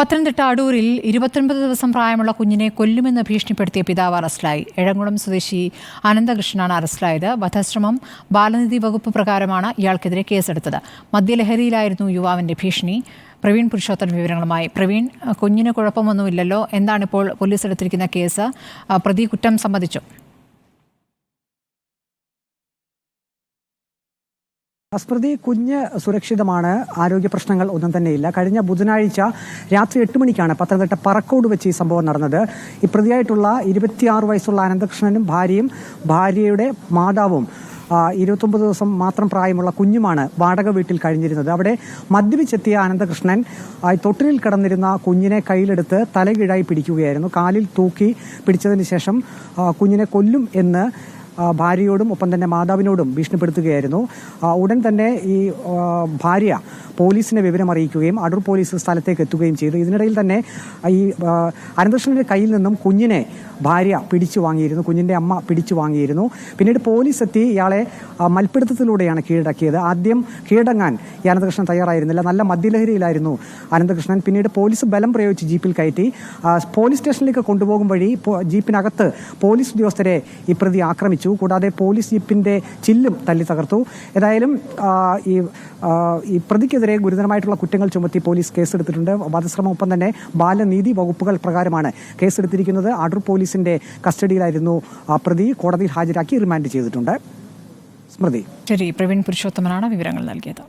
പത്തനംതിട്ട അടൂരിൽ ഇരുപത്തൊൻപത് ദിവസം പ്രായമുള്ള കുഞ്ഞിനെ കൊല്ലുമെന്ന് ഭീഷണിപ്പെടുത്തിയ പിതാവ് അറസ്റ്റിലായി. എഴങ്കുളം സ്വദേശി അനന്തകൃഷ്ണനാണ് അറസ്റ്റിലായത്. വധശ്രമം ബാലനിധി വകുപ്പ് പ്രകാരമാണ് ഇയാൾക്കെതിരെ കേസെടുത്തത്. മദ്യലഹരിയിലായിരുന്നു യുവാവിന്റെ ഭീഷണി. പ്രവീൺ പുരുഷോത്തൻ വിവരങ്ങളുമായി. പ്രവീൺ കുഞ്ഞിന് കുഴപ്പമൊന്നുമില്ലല്ലോ. എന്താണിപ്പോൾ പോലീസ് എടുത്തിരിക്കുന്ന കേസ്? പ്രതി കുറ്റം സമ്മതിച്ചു. സ്മൃതി കുഞ്ഞ് സുരക്ഷിതമാണ്. ആരോഗ്യ പ്രശ്നങ്ങൾ ഒന്നും തന്നെയില്ല. കഴിഞ്ഞ ബുധനാഴ്ച രാത്രി എട്ട് മണിക്കാണ് പത്തനംതിട്ട പറക്കോട് വെച്ച് ഈ സംഭവം നടന്നത്. ഈ പ്രതിയായിട്ടുള്ള ഇരുപത്തിയാറ് വയസ്സുള്ള അനന്തകൃഷ്ണനും ഭാര്യയും ഭാര്യയുടെ മാതാവും ഇരുപത്തൊമ്പത് ദിവസം മാത്രം പ്രായമുള്ള കുഞ്ഞുമാണ് വാടക വീട്ടിൽ കഴിഞ്ഞിരുന്നത്. അവിടെ മദ്യപിച്ചെത്തിയ അനന്തകൃഷ്ണൻ തൊട്ടിലിൽ കിടന്നിരുന്ന കുഞ്ഞിനെ കയ്യിലെടുത്ത് തലകീഴായി പിടിക്കുകയായിരുന്നു. കാലിൽ തൂക്കി പിടിച്ചതിന് ശേഷം കുഞ്ഞിനെ കൊല്ലും എന്ന് ഭാര്യയോടും ഒപ്പം തന്നെ മാതാവിനോടും ഭീഷണിപ്പെടുത്തുകയായിരുന്നു. ഉടൻ തന്നെ ഈ ഭാര്യ പോലീസിനെ വിവരം അറിയിക്കുകയും അടൂർ പോലീസ് സ്ഥലത്തേക്ക് എത്തുകയും ചെയ്തു. ഇതിനിടയിൽ തന്നെ ഈ അനന്തകൃഷ്ണന്റെ കയ്യിൽ നിന്നും കുഞ്ഞിനെ ഭാര്യ പിടിച്ചു വാങ്ങിയിരുന്നു. കുഞ്ഞിന്റെ അമ്മ പിടിച്ചു വാങ്ങിയിരുന്നു. പിന്നീട് പോലീസ് എത്തി ഇയാളെ മൽപ്പിടുത്തത്തിലൂടെയാണ് കീഴടക്കിയത്. ആദ്യം കീഴടങ്ങാൻ ഈ അനന്തകൃഷ്ണൻ തയ്യാറായിരുന്നില്ല. നല്ല മദ്യലഹരിയിലായിരുന്നു അനന്തകൃഷ്ണൻ. പിന്നീട് പോലീസ് ബലം പ്രയോഗിച്ച് ജീപ്പിൽ കയറ്റി പോലീസ് സ്റ്റേഷനിലേക്ക് കൊണ്ടുപോകും വഴി ജീപ്പിനകത്ത് പോലീസ് ഉദ്യോഗസ്ഥരെ ഈ പ്രതി ആക്രമിച്ചു. കൂടാതെ പോലീസ് ജീപ്പിന്റെ ചില്ലും തല്ലി തകർത്തു. ഏതായാലും ഈ ഈ പ്രതിക്കെതിരെ ഗുരുതരമായിട്ടുള്ള കുറ്റങ്ങൾ ചുമത്തി പോലീസ് കേസെടുത്തിട്ടുണ്ട്. വധശ്രമം ഒപ്പം തന്നെ ബാലനീതി വകുപ്പുകൾ പ്രകാരമാണ് കേസെടുത്തിരിക്കുന്നത്. അടൂർ പോലീസിന്റെ കസ്റ്റഡിയിലായിരുന്നു പ്രതി കോടതിയിൽ ഹാജരാക്കി റിമാൻഡ് ചെയ്തിട്ടുണ്ട്. സ്മൃതി. ശരി പ്രവീൺ പുരുഷോത്തമനാണ് വിവരങ്ങൾ നൽകിയത്.